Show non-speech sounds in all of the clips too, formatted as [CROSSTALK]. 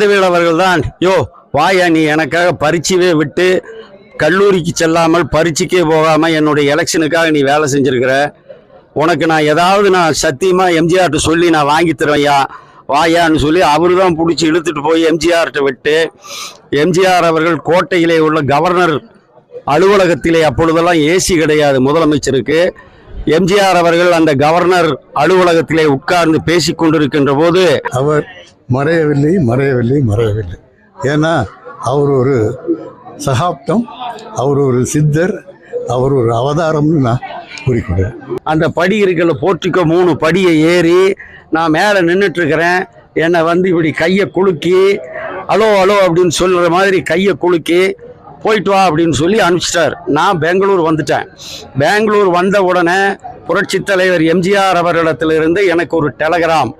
குழந்தைவேல் அவர்கள் தான் யோ வாயா நீ எனக்காக பரீட்சையே விட்டு கல்லூரிக்கு செல்லாமல் பரீட்சைக்கே போகாமல் என்னுடைய எலெக்ஷனுக்காக நீ வேலை செஞ்சுருக்கிற? உனக்கு நான் ஏதாவது நான் சத்தியமாக எம்ஜிஆர்கிட்ட சொல்லி நான் வாங்கி தருவையா வாயான்னு சொல்லி அவரு தான் பிடிச்சி இழுத்துட்டு போய் எம்ஜிஆர்கிட்ட விட்டு எம்ஜிஆர் அவர்கள் கோட்டையிலே உள்ள கவர்னர் அலுவலகத்திலே அப்பொழுதெல்லாம் ஏசி கிடையாது முதலமைச்சருக்கு. எம்ஜிஆர் அவர்கள் அந்த கவர்னர் அலுவலகத்திலே உட்கார்ந்து பேசி கொண்டிருக்கின்ற போது அவர் மறையவில்லை மறையவில்லை மறையவில்லை. ஏன்னா அவர் ஒரு சகாப்தம் அவர் ஒரு சித்தர் அவர் ஒரு அவதாரம்னு நான் குறிக்கிறேன் அந்த படி இருக்கல போர்ட்டிக்கோ மூணு படியை ஏறி நான் மேலே நின்றுட்டு இருக்கிறேன் என்னை வந்து இப்படி கையை குலுக்கி அலோ அலோ அப்படின்னு சொல்கிற மாதிரி கையை குலுக்கி போயிட்டு வா அப்படின்னு சொல்லி அனுப்பிச்சிட்டார். நான் பெங்களூர் வந்துட்டேன். பெங்களூர் வந்த உடனே புரட்சித் தலைவர் எம்ஜிஆர் அவர்களிடத்திலிருந்து எனக்கு ஒரு டெலகிராம்.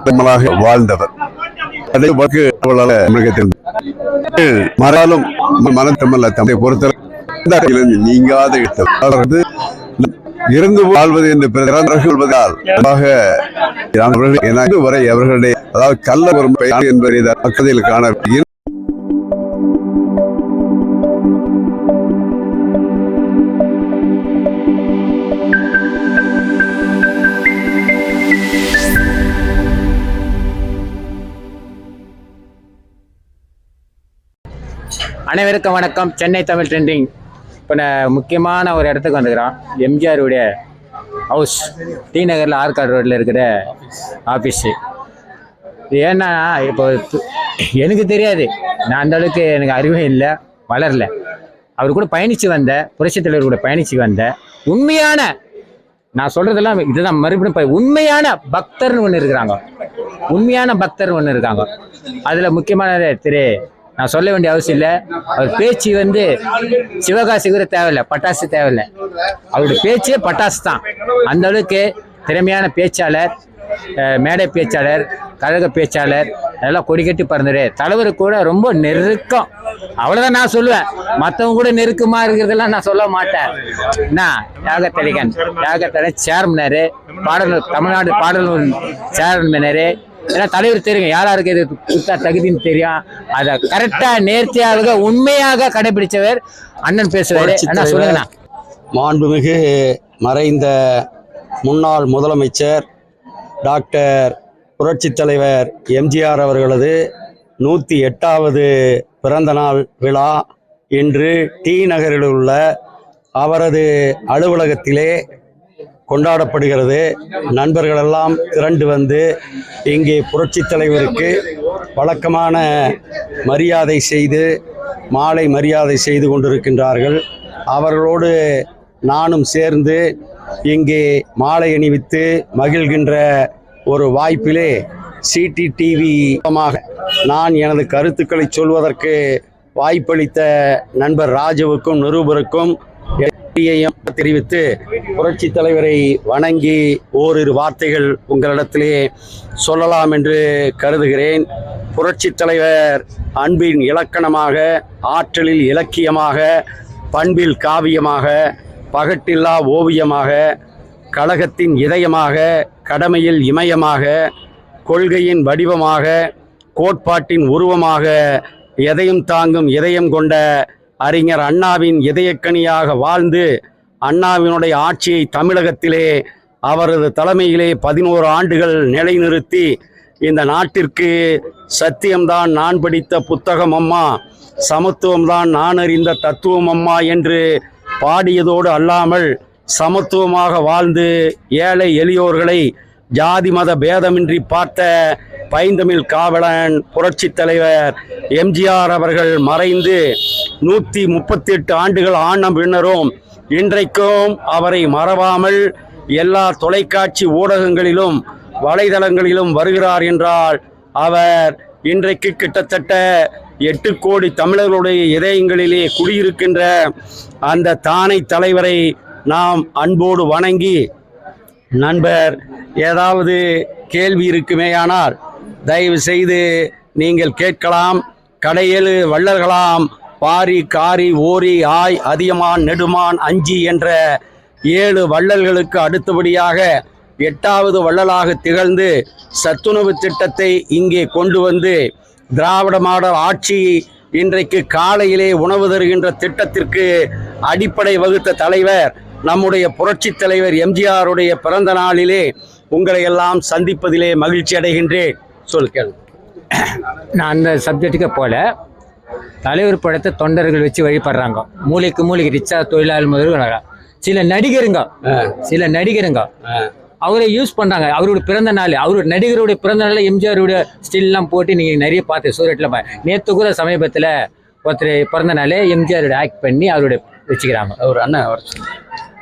பெருமளாக வாழ்ந்தவர் அதே வாக்கு அவளால மிருகத்தின் மறாலும் மனத்தமல்ல தம்மை பொறுத்தவரை நீங்காத இடம். அதாவது இருந்து வாழ்வது என்று பிறர் சொல்வதால் அவர்கள் வரை அவர்களுடைய அதாவது கள்ள ஒரு பெயர் என்பதை பக்கத்தில் காண அனைவருக்கும் வணக்கம். சென்னை தமிழ் ட்ரெண்டிங் இப்போ நான் முக்கியமான ஒரு இடத்துக்கு வந்துக்கிறோம். எம்ஜிஆருடைய ஹவுஸ் டி நகரில் ஆற்காடு ரோட்டில் இருக்கிற ஆஃபீஸு இது ஏன்னா இப்போ எனக்கு தெரியாது. நான் அந்த அளவுக்கு எனக்கு அறிவே இல்லை வளரல. அவர் கூட பயணித்து வந்த புரட்சித் தலைவர் கூட பயணித்து வந்த உண்மையான நான் சொல்கிறதெல்லாம் இதுதான் மறுபடியும் உண்மையான பக்தர்னு ஒன்று இருக்கிறாங்க. உண்மையான பக்தர் ஒன்று இருக்காங்க. அதில் முக்கியமான திரு நான் சொல்ல வேண்டிய அவசியம் இல்லை. அவர் பேச்சு வந்து சிவகாசி கூட தேவையில்லை பட்டாசு தேவையில்லை. அவருடைய பேச்சே பட்டாசு தான். அந்த அளவுக்கு திறமையான பேச்சாளர் மேடை பேச்சாளர் கழக பேச்சாளர் அதெல்லாம் கொடிக்கட்டி பறந்துரு தலைவர் கூட ரொம்ப நெருக்கம். அவ்வளோதான் நான் சொல்லுவேன். மற்றவங்க கூட நெருக்கமாக இருக்கிறதெல்லாம் நான் சொல்ல மாட்டேன். என்ன? யாகத்தலிகன் யாகத்தலை சேர்மனரு பாடல் தமிழ்நாடு பாடல் சேர்மனரு ஏன்னா தலைவர் தெரியும் யார் யாருக்கு இது குத்தா தகுதின்னு தெரியும் அதை கரெக்டா நேர்த்தியாக உண்மையாக கடைபிடிச்சவர் அண்ணன் பேசுவாரு. அண்ணா சொல்லுங்கண்ணா. மாண்புமிகு மறைந்த முன்னாள் முதலமைச்சர் டாக்டர் புரட்சித் தலைவர் எம்ஜிஆர் அவர்களது நூற்றி எட்டாவது பிறந்த நாள் விழா இன்று டி நகரில் உள்ள அவரது அலுவலகத்திலே கொண்டாடப்படுகிறது. நண்பர்களெல்லாம் திரண்டு வந்து இங்கே புரட்சித் தலைவருக்கு வழக்கமான மரியாதை செய்து மாலை மரியாதை செய்து கொண்டிருக்கின்றார்கள். அவர்களோடு நானும் சேர்ந்து இங்கே மாலை அணிவித்து மகிழ்கின்ற ஒரு வாய்ப்பிலே சிடிடிவி மூலமாக நான் எனது கருத்துக்களை சொல்வதற்கு வாய்ப்பளித்த நண்பர் ராஜுவுக்கும் நிருபருக்கும் தெரிவித்து புரட்சி தலைவரை வணங்கி ஓரிரு வார்த்தைகள் உங்களிடத்திலே சொல்லலாம் என்று கருதுகிறேன். புரட்சி தலைவர் அன்பின் இலக்கணமாக ஆற்றலில் இலக்கியமாக பண்பில் காவியமாக பகட்டில்லா ஓவியமாக கழகத்தின் இதயமாக கடமையில் இமயமாக கொள்கையின் வடிவமாக கோட்பாட்டின் உருவமாக எதையும் தாங்கும் இதயம் கொண்ட அறிஞர் அண்ணாவின் இதயக்கனியாக வாழ்ந்து அண்ணாவினுடைய ஆட்சியை தமிழகத்திலே அவரது தலைமையிலே பதினோரு ஆண்டுகள் நிலைநிறுத்தி இந்த நாட்டிற்கு சத்தியம்தான் நான் படித்த புத்தகம் அம்மா சமத்துவம்தான் நான் அறிந்த தத்துவம் அம்மா என்று பாடியதோடு அல்லாமல் சமத்துவமாக வாழ்ந்து ஏழை எளியோர்களை ஜாதி மத பேதமின்றி பார்த்த பைந்தமிழ் காவலன் புரட்சி தலைவர் எம்ஜிஆர் அவர்கள் மறைந்து நூற்றி முப்பத்தி எட்டு ஆண்டுகள் ஆன பின்னரும் இன்றைக்கும் அவரை மறவாமல் எல்லா தொலைக்காட்சி ஊடகங்களிலும் வலைதளங்களிலும் வருகிறார் என்றால் அவர் இன்றைக்கு கிட்டத்தட்ட எட்டு கோடி தமிழர்களுடைய இதயங்களிலே குடியிருக்கின்ற அந்த தானை தலைவரை நாம் அன்போடு வணங்கி நண்பர் ஏதாவது கேள்வி இருக்குமேயானால் தயவு செய்து நீங்கள் கேட்கலாம். கடையெழு வள்ளல்களாம் பாரி காரி ஓரி ஆய் அதியமான் நெடுமான் அஞ்சி என்ற ஏழு வள்ளல்களுக்கு அடுத்தபடியாக எட்டாவது வள்ளலாக திகழ்ந்து சத்துணவு திட்டத்தை இங்கே கொண்டு வந்து திராவிட மாடல் ஆட்சி இன்றைக்கு காலையிலே உணவு தருகின்ற திட்டத்திற்கு அடிப்படை வகுத்த தலைவர் நம்முடைய புரட்சித் தலைவர் எம்ஜிஆருடைய பிறந்த நாளிலே உங்களை எல்லாம் சந்திப்பதிலே மகிழ்ச்சி அடைகின்றேன். சொல் நான் அந்த சப்ஜெக்ட்டுக்கு போல தலைவர் படத்தை தொண்டர்கள் வச்சு வழிபடுறாங்க. மூளைக்கு மூளைக்கு ரிச்சா தொழிலாளர் முதல் சில நடிகருங்க. சில நடிகருங்க. அவரை யூஸ் பண்றாங்க. அவரோட பிறந்த நாள் அவரோட நடிகருடைய பிறந்த நாள் எம்ஜிஆருடைய ஸ்டில்லாம் போட்டு நீங்க நிறைய பார்த்து சூரட்ல பா நேற்று கூட சமீபத்தில் ஒருத்தர் பிறந்த நாள் எம்ஜிஆரோட ஆக்ட் பண்ணி அவருடைய வச்சுக்கிறாங்க. அவர் அண்ணன் அவர்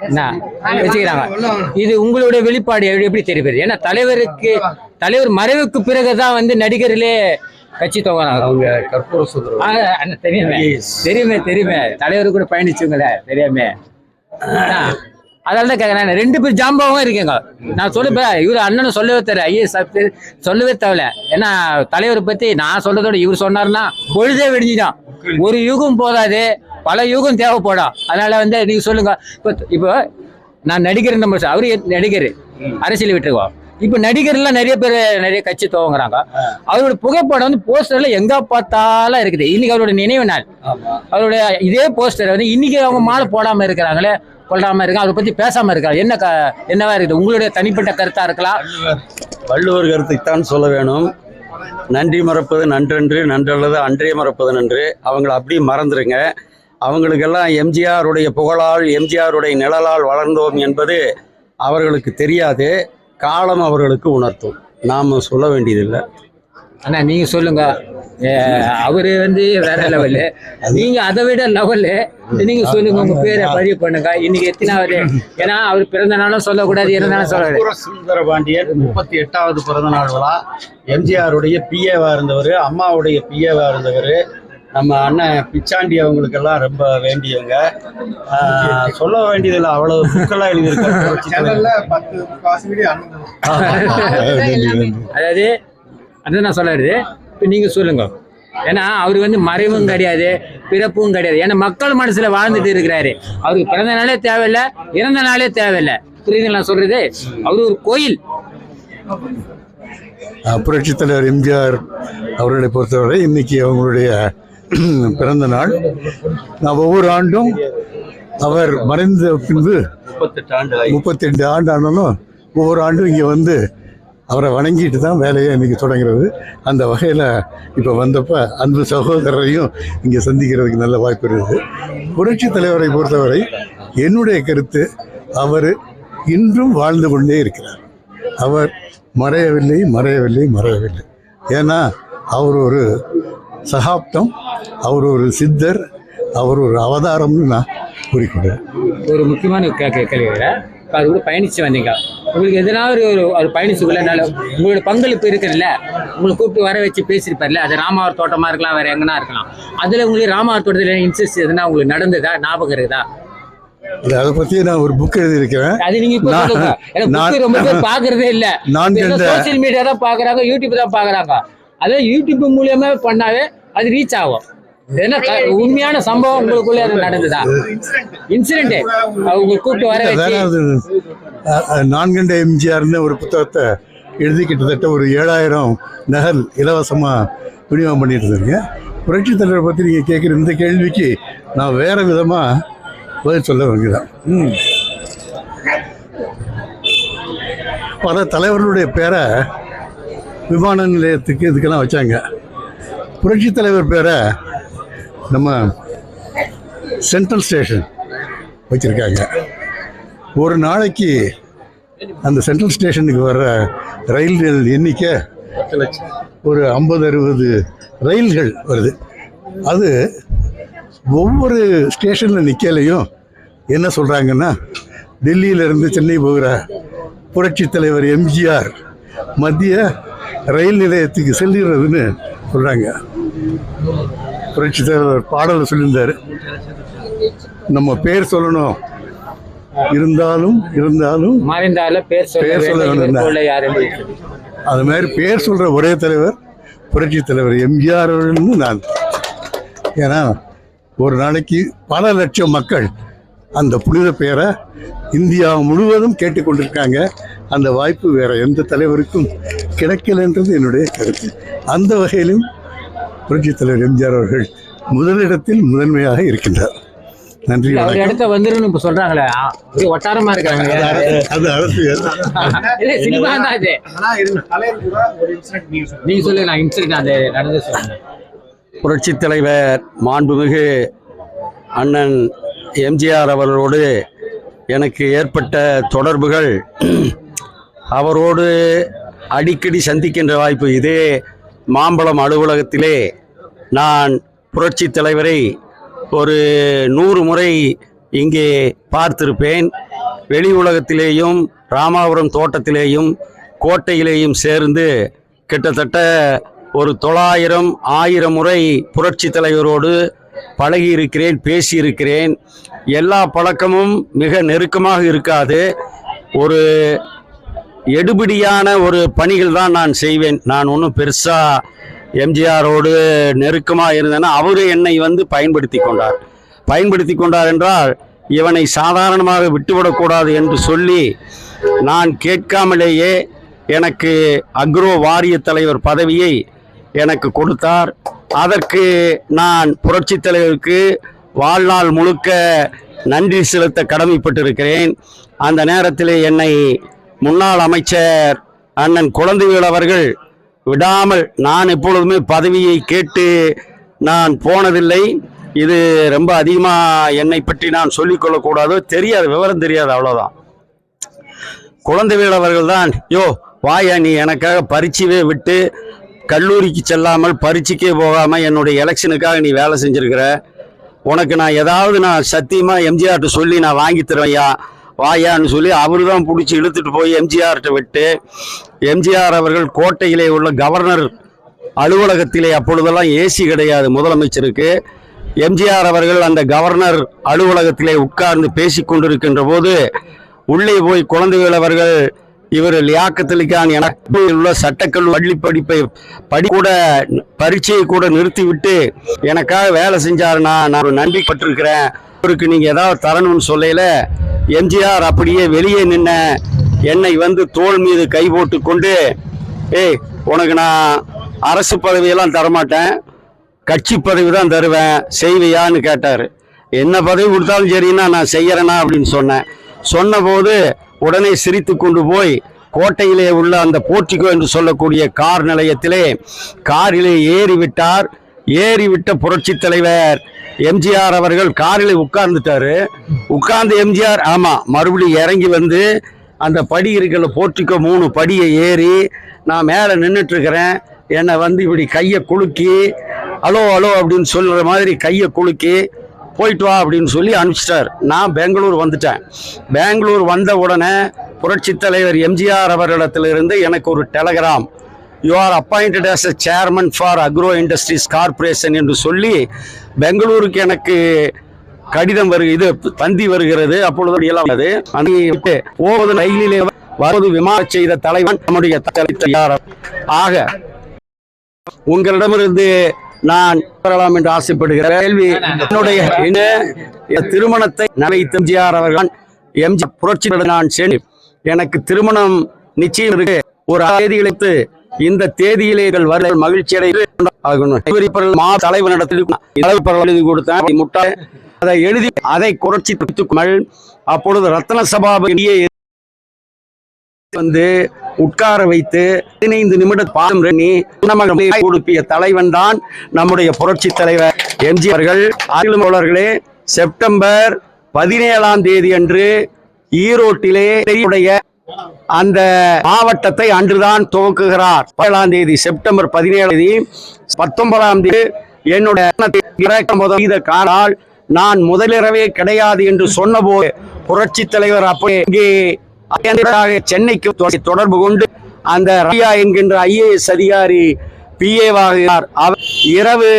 என்ன வச்சுக்கிறாங்க. இது உங்களுடைய வெளிப்பாடு எப்படி- எப்படி தெரியுது ஏன்னா தலைவருக்கு தலைவர் மறைவுக்கு பிறகுதான் வந்து நடிகர்களே கட்சி துவங்கினாங்க அவங்க கற்பூர சுந்தரம் தெரியுமே. தெரியுமே தெரியுமே. தலைவர் கூட பயணிச்சுங்களே தெரியாமே. அதனால தான் கேட்கறேன் ரெண்டு பேர் ஜாம்பவாவும் இருக்கீங்க. நான் சொல்லுப்பேன் இவர் அண்ணனும் சொல்லவே தெரியல. ஐஎஸ் சொல்லவே தேவையில்ல. ஏன்னா தலைவரை பத்தி நான் சொல்றதோட இவர் சொன்னாருன்னா பொழுதே வெடிஞ்சிடும். ஒரு யுகம் போதாது. பல யுகம் தேவைப்படும். அதனால வந்து நீங்க சொல்லுங்க. இப்போ இப்போ நான் நடிகர் நம்ம அவரு நடிகர். அரசியல் விட்டுருவோம் இப்போ நடிகர்லாம் நிறைய பேர் நிறைய கட்சி துவங்குறாங்க. அவரோட புகைப்படம் வந்து போஸ்டர்ல எங்க பார்த்தாலும் இருக்குது. இன்னைக்கு அவரோட நினைவு நாள். அவருடைய இதே போஸ்டர் வந்து இன்னைக்கு அவங்க மாலை போடாம இருக்கிறாங்களே கொள்ளாம இருக்காங்க. அதை பத்தி பேசாம இருக்காங்க. என்ன என்னவா இருக்குது? உங்களுடைய தனிப்பட்ட கருத்தா இருக்கலாம் வள்ளுவர் கருத்தைத்தான் சொல்ல வேணும். நன்றி மறப்பது நன்றன்று நன்றல்லது அன்றே மறப்பது நன்று. அவங்கள அப்படியே மறந்துருங்க. அவங்களுக்கெல்லாம் எம்ஜிஆருடைய புகழால் எம்ஜிஆருடைய நிழலால் வளர்ந்தோம் என்பது அவர்களுக்கு தெரியாது. காலம் அவர்களுக்கு உணர்த்தும். நாம் சொல்ல வேண்டியதில்லை. ஆனா நீங்க சொல்லுங்க. ஏ, அவரு வந்து வேற லெவலு. நீங்க அதை விட லெவலு. நீங்க சொல்லுங்க உங்க பேரை பதிவு பண்ணுங்க. இன்னைக்கு எத்தனாவது? ஏன்னா அவர் பிறந்த நாளும் சொல்லக்கூடாது இருந்தாலும் கற்பூர சுந்தர பாண்டியர் முப்பத்தி எட்டாவது பிறந்த நாள் விழா. எம்ஜிஆருடைய பிஏவா இருந்தவர் அம்மாவுடைய பிஏவா இருந்தவர். நம்ம அண்ணன் பிச்சாண்டி அவங்களுக்கெல்லாம் ரொம்ப வேண்டியவங்க. சொல்ல வேண்டியதில்லை அவ்வளவு புக்கெல்லாம் எழுதியிருக்காரு. [LAUGHS] அதாவது அதான் நான் சொல்றது இப்போ நீங்க சொல்லுங்க. ஏன்னா அவர் வந்து மறைவும் கிடையாது பிறப்பும் கிடையாது. ஏன்னா மக்கள் மனசுல வாழ்ந்துட்டு இருக்கிறாரு. அவருக்கு பிறந்த நாளே தேவையில்ல இறந்த நாளே தேவையில்ல. புரியுதுங்களா நான் சொல்றது? அவர் ஒரு கோயில். அஹ், புரட்சித் தலைவர் எம்ஜிஆர் அவர்களை பொறுத்தவரை இன்னைக்கு அவங்களுடைய [CLEARS THROAT] பிறந்த நாள். நான் ஒவ்வொரு ஆண்டும் அவர் மறைந்த பின்பு முப்பத்தெட்டு ஆண்டு ஆனாலும் ஒவ்வொரு ஆண்டும் இங்கே வந்து அவரை வணங்கிட்டு தான் வேலையை இன்னைக்கு தொடங்குறது. அந்த வகையில் இப்போ வந்தப்போ அன்பு சகோதரரையும் இங்கே சந்திக்கிறதுக்கு நல்ல வாய்ப்பு இருக்குது. புரட்சி தலைவரை பொறுத்தவரை என்னுடைய கருத்து அவர் இன்றும் வாழ்ந்து கொண்டே இருக்கிறார். அவர் மறையவில்லை மறையவில்லை மறையவில்லை. ஏன்னா அவர் ஒரு சகாப்தம் அவர் ஒரு சித்தர் அவர் ஒரு அவதாரம்னு நான் கூறிக்கொண்டேன் ஒரு முக்கியமான கேள்வி அது கூட பயணிச்சு வந்தீங்க. உங்களுக்கு எதனா ஒரு ஒரு- பயணிச்சுக்குள்ளனால உங்களோட பங்களிப்பு இருக்குல்ல உங்களை கூப்பிட்டு வர வச்சு பேசியிருப்பார்ல? அது ராமாவர் தோட்டமா இருக்கலாம் வேற எங்கன்னா இருக்கலாம். அதுல உங்களுக்கு ராமாவர் தோட்டத்துல இன்ட்ரெஸ்ட் எதுனா உங்களுக்கு நடந்ததா? ஞாபகம் இருக்குதா? அதை பற்றி நான் ஒரு புக் எழுதியிருக்கிறேன் அது நீங்க ரொம்ப பேர் பாக்குறதே இல்ல. நான் சோசியல் மீடியா தான் பாக்குறாங்க யூடியூப் தான் பாக்குறாங்க அதே யூடியூப் மூலியமா பண்ணாவே அது ரீச் ஆகும். ஏன்னா உண்மையான சம்பவம் உங்களுக்குள்ள அது நடந்ததா? இன்சிடென்ட் அவங்க கூப்பிட்டு வர வச்சு. நான்கண்ட எம்ஜிஆர்னு ஒரு புத்தகத்தை எழுதி கிட்டத்தட்ட ஒரு ஏழாயிரம் நகல் இலவசமாக விநியோகம் பண்ணிட்டு இருந்தீங்க புரட்சித் தலைவரை பற்றி நீங்கள் கேட்குற இந்த கேள்விக்கு நான் வேறு விதமாக பதில் சொல்ல வேண்டியதான் பல தலைவர்களுடைய பேரை விமான நிலையத்துக்கு இதுக்கெல்லாம் வச்சாங்க. புரட்சித் தலைவர் பேரை நம்ம சென்ட்ரல் ஸ்டேஷன் வச்சுருக்காங்க. ஒரு நாளைக்கு அந்த சென்ட்ரல் ஸ்டேஷனுக்கு வர்ற ரயில்கள் எண்ணிக்கை ஒரு ஐம்பது அறுபது ரயில்கள் வருது. அது ஒவ்வொரு ஸ்டேஷனில் நிற்கலையும் என்ன சொல்கிறாங்கன்னா டெல்லியிலேருந்து சென்னை போகிற புரட்சி தலைவர் எம்ஜிஆர் மத்திய ரயில் நிலையத்துக்கு செல்கிறதுன்னு சொல்கிறாங்க புரட்சி தலைவர் பாடலை சொல்லியிருந்தார். நம்ம பேர் சொல்லணும். இருந்தாலும் இருந்தாலும் மறைந்தாலும் பேர் சொல்ல பேர் அது மாதிரி பேர் சொல்கிற ஒரே தலைவர் புரட்சி தலைவர் எம்ஜிஆர் அவர்கள்னு நான். ஏன்னா ஒரு நாளைக்கு பல லட்சம் மக்கள் அந்த புனித பெயரை இந்தியா முழுவதும் கேட்டுக்கொண்டிருக்காங்க அந்த வாய்ப்பு வேற எந்த தலைவருக்கும் கிடைக்கலன்றது என்னுடைய கருத்து. அந்த வகையிலும் புரட்சி தலைவர் எம்ஜிஆர் அவர்கள் முதலிடத்தில் முதன்மையாக இருக்கின்றார். நன்றி அவர் இடத்த வந்துருன்னு இப்ப சொல்றாங்களே ஒட்டாரமா இருக்காங்க அது அரசியல் இல்ல சினிமா தான் இது நீங்க சொல்லுங்க. நான் இன்சிடென்ட் அந்த நடந்து சொல்லுங்க புரட்சித் தலைவர் மாண்புமிகு அண்ணன் எம்ஜிஆர் அவர்களோடு எனக்கு ஏற்பட்ட தொடர்புகள் அவரோடு அடிக்கடி சந்திக்கின்ற வாய்ப்பு இதே மாம்பழம் அலுவலகத்திலே நான் புரட்சித் தலைவரை ஒரு நூறு முறை இங்கே பார்த்திருப்பேன். வெளி உலகத்திலேயும் ராமாபுரம் தோட்டத்திலேயும் கோட்டையிலேயும் சேர்ந்து கிட்டத்தட்ட ஒரு தொள்ளாயிரம் ஆயிரம் முறை புரட்சி தலைவரோடு பழகியிருக்கிறேன் பேசியிருக்கிறேன். எல்லா பழக்கமும் மிக நெருக்கமாக இருக்காது. ஒரு எடுபிடியான ஒரு பணிகள் தான் நான் செய்வேன். நான் ஒன்றும் பெருசாக எம்ஜிஆரோடு நெருக்கமாக இருந்தேன்னா அவர் என்னை வந்து பயன்படுத்தி கொண்டார். பயன்படுத்தி கொண்டார் என்றால் இவனை சாதாரணமாக விட்டுவிடக்கூடாது என்று சொல்லி நான் கேட்காமலேயே எனக்கு அக்ரோ வாரிய தலைவர் பதவியை எனக்கு கொடுத்தார். அதற்கு நான் புரட்சித் தலைவருக்கு வாழ்நாள் முழுக்க நன்றி செலுத்த கடமைப்பட்டிருக்கிறேன். அந்த நேரத்தில் என்னை முன்னாள் அமைச்சர் அண்ணன் குழந்தைவேல் அவர்கள் விடாமல் நான் எப்பொழுதுமே பதவியை கேட்டு நான் போனதில்லை. இது ரொம்ப அதிகமாக என்னை பற்றி நான் சொல்லிக்கொள்ளக்கூடாது தெரியாது விவரம் தெரியாது அவ்வளோதான் குழந்தைவேல் அவர்கள் தான் யோ வாயா நீ எனக்காக பரீட்சையே விட்டு கல்லூரிக்கு செல்லாமல் பரீட்சைக்கே போகாமல் என்னுடைய எலெக்ஷனுக்காக நீ வேலை செஞ்சிருக்கிற. உனக்கு நான் ஏதாவது நான் சத்தியமாக எம்ஜிஆர்கிட்ட சொல்லி நான் வாங்கி தருவேன் வாயான்னு சொல்லி அவர் தான் பிடிச்சி இழுத்துட்டு போய் எம்ஜிஆர்கிட்ட விட்டு எம்ஜிஆர் அவர்கள் கோட்டையிலே உள்ள கவர்னர் அலுவலகத்திலே அப்பொழுதெல்லாம் ஏசி கிடையாது முதலமைச்சருக்கு. எம்ஜிஆர் அவர்கள் அந்த கவர்னர் அலுவலகத்திலே உட்கார்ந்து பேசி கொண்டிருக்கின்ற போது உள்ளே போய் குழந்தைகள் அவர்கள் இவர் லியாக்கத்தலிக்கான் எனக்கு உள்ள சட்டக்கல்லூரி பள்ளி படிப்பை படி கூட பரீட்சையை கூட நிறுத்திவிட்டு எனக்காக வேலை செஞ்சாருன்னா நான் நன்றி பட்டிருக்கிறேன். அவருக்கு நீங்கள் ஏதாவது தரணும்னு சொல்லையில எம்ஜிஆர் அப்படியே வெளியே நின்ன என்னை வந்து தோள் மீது கை போட்டு கொண்டு ஏய் உனக்கு நான் அரசு பதவியெல்லாம் தரமாட்டேன். கட்சி பதவி தான் தருவேன். செய்வியான்னு கேட்டார். என்ன பதவி கொடுத்தாலும் சரின்னா நான் செய்யறேனா? அப்படின்னு சொன்னேன். சொன்னபோது உடனே சிரித்து கொண்டு போய் கோட்டையிலே உள்ள அந்த போர்ட்டிகோ என்று சொல்லக்கூடிய கார் நிலையத்திலே காரிலே ஏறிவிட்டார். ஏறிவிட்ட புரட்சித் புரட்சி தலைவர் எம்ஜிஆர் அவர்கள் காரில் உட்கார்ந்துட்டாரு. உட்கார்ந்து எம்ஜிஆர் ஆமாம் மறுபடியும் இறங்கி வந்து அந்த படி இருக்கிற போர்ட்டிக்கோ மூணு படியை ஏறி நான் மேலே நின்றுட்டுருக்கிறேன் என்னை வந்து இப்படி கையை குலுக்கி அலோ அலோ அப்படின்னு சொல்கிற மாதிரி கையை குலுக்கி போயிட்டு வா அப்படின்னு சொல்லி அனுப்பிச்சிட்டார். நான் பெங்களூர் வந்துட்டேன். பெங்களூர் வந்த உடனே புரட்சித் தலைவர் எம்ஜிஆர் அவர்களிடத்திலிருந்து எனக்கு ஒரு telegram. You are appointed as a chairman for agro industries corporation என்று சொல்லி பெங்களூருக்கு எனக்கு கடிதம் வருக இது தந்தி வருகிறது. அப்பொழுது எல்லாம் உள்ளது போவது ரயிலிலே வருவது விமான செய்த தலைவன் நம்முடைய தலைவர் ஆக உங்களிடமிருந்து நான் பெறலாம் என்று ஆசைப்படுகிறேன். கேள்வி என்னுடைய திருமணத்தை நகைத்த எம்ஜிஆர் அவர்கள் எம்ஜி புரட்சி நான் சென்று எனக்கு திருமணம் நிச்சயம் இருக்கு. ஒரு தேதி இழைத்து இந்த தேதியிலே வர மகிழ்ச்சி மா தலைவர் நடத்தி கொடுத்தேன். முட்டை அதை எழுதி அதை குறைச்சி துக்குமல் அப்பொழுது ரத்ன சபாபதியே வந்து உட்கார வைத்து பதினைந்து நிமிட பாடம் பண்ணி கொடுப்பிய தலைவன் தான் நம்முடைய புரட்சி தலைவர். எம்ஜி அவர்கள் அருள்மோழர்களே செப்டம்பர் பதினேழாம் தேதி அன்று ஈரோட்டிலே உடைய அந்த மாவட்டத்தை அன்றுதான் துவக்குகிறார். பதினேழாம் தேதி செப்டம்பர் பதினேழாம் தேதி பத்தொன்பதாம் தேதி என்னுடைய காலால் நான் முதலிரவே கிடையாது என்று சொன்னபோது புரட்சி தலைவர் அப்படி இங்கே சென்னைக்கு தொடர்பு கொண்டு அந்த ரயா என்கின்ற ஐஏஎஸ் அதிகாரி பிஏவாகிறார் அவர் இரவு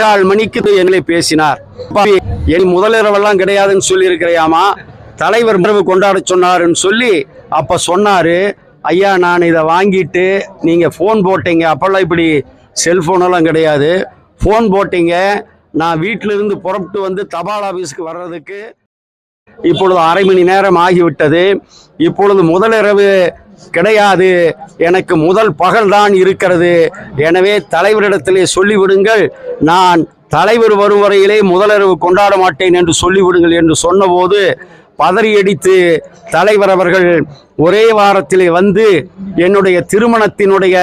கால் மணிக்கு என்னை பேசினார். என் முதலிரவெல்லாம் கிடையாதுன்னு சொல்லி இருக்கிறையாமா தலைவர் இரவு கொண்டாட சொன்னார்ன்னு சொல்லி அப்போ சொன்னார் ஐயா நான் இதை வாங்கிட்டு நீங்கள் ஃபோன் போட்டீங்க. அப்போல்லாம் இப்படி செல்ஃபோனெல்லாம் கிடையாது. ஃபோன் போட்டீங்க. நான் வீட்டிலிருந்து புறப்பட்டு வந்து தபால் ஆஃபீஸுக்கு வர்றதுக்கு இப்பொழுது அரை மணி நேரம் ஆகிவிட்டது. இப்பொழுது முதலிரவு கிடையாது. எனக்கு முதல் பகல் தான் இருக்கிறது. எனவே தலைவரிடத்திலே சொல்லிவிடுங்கள். நான் தலைவர் வரும் வரையிலே முதலிரவு கொண்டாட மாட்டேன் என்று சொல்லிவிடுங்கள் என்று சொன்னபோது பதறியடித்து தலைவர் அவர்கள் ஒரே வாரத்திலே வந்து என்னுடைய திருமணத்தினுடைய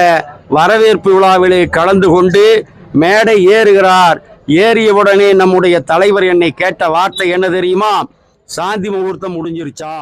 வரவேற்பு விழாவிலே கலந்து கொண்டு மேடை ஏறுகிறார். ஏறியவுடனே நம்முடைய தலைவர் என்னை கேட்ட வார்த்தை என்ன தெரியுமா? சாந்தி முகூர்த்தம் முடிஞ்சிருச்சா?